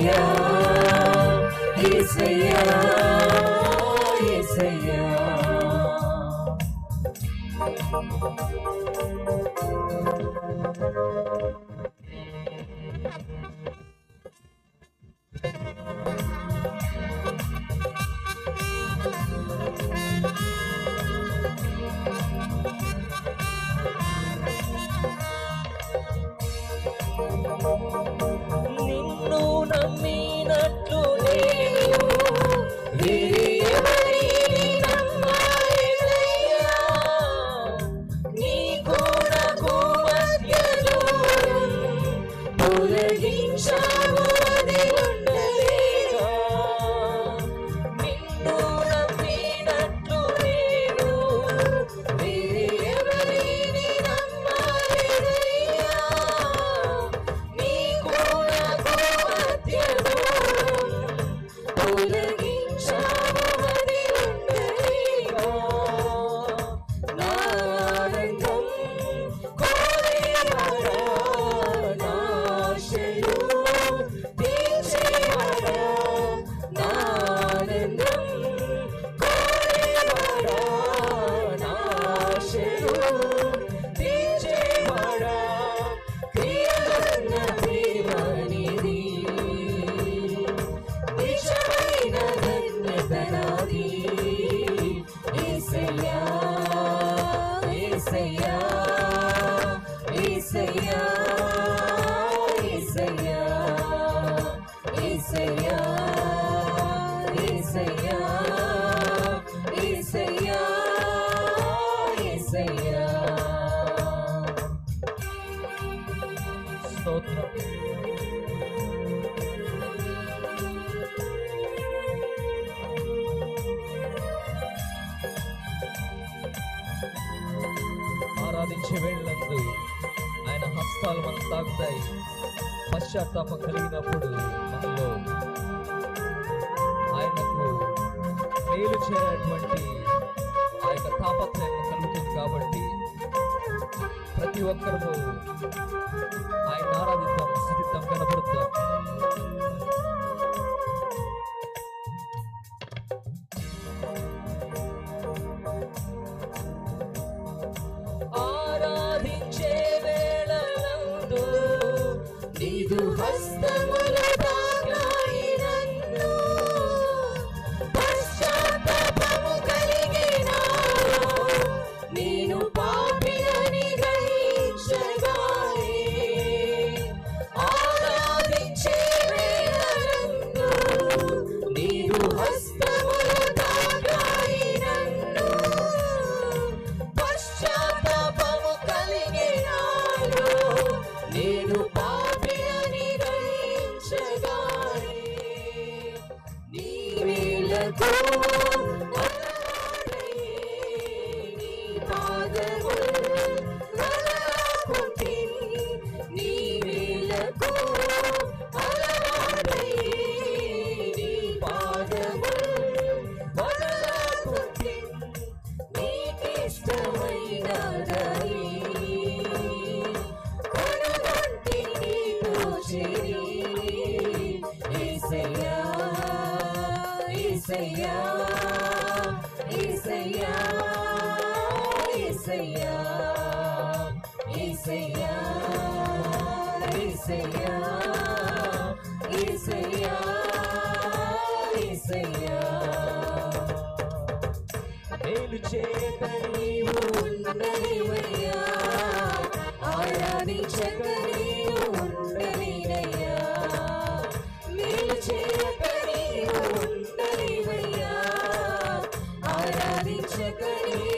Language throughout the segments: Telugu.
Thank you. ఆరాధించే వేళ్ళందు ఆయన హస్తాలు మనం తాగుతాయి పశ్చాత్తాపం కలిగినప్పుడు మనలో ఆయనకు మేలు చేరేటువంటి ఆ యొక్క తాపత్రయం కలుగుతుంది కాబట్టి ప్రతి ఒక్కరూ ఆయన ఆరాధిద్దాం స్థితిద్దాం కనపడు ఏసయ్యా ఏసయ్యా ఏసయ్యా ఏసయ్యా ఏసయ్యా మేలు చేత నీవు ఉండనివయ్యా ఆరాధించక నీవు ఉండనివయ్యా మేలు చేత నీవు ఉండనివయ్యా ఆరాధించక నీవు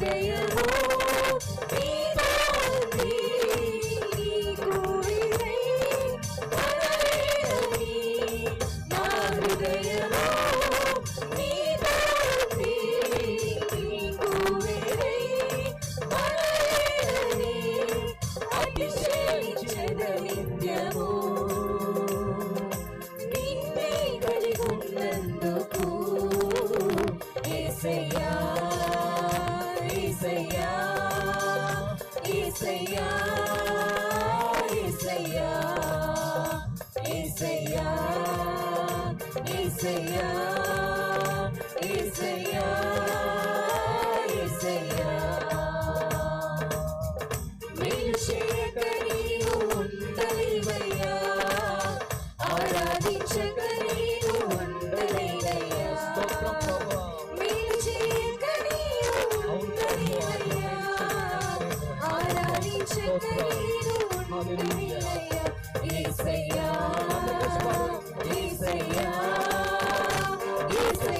You. 没有 Seriously.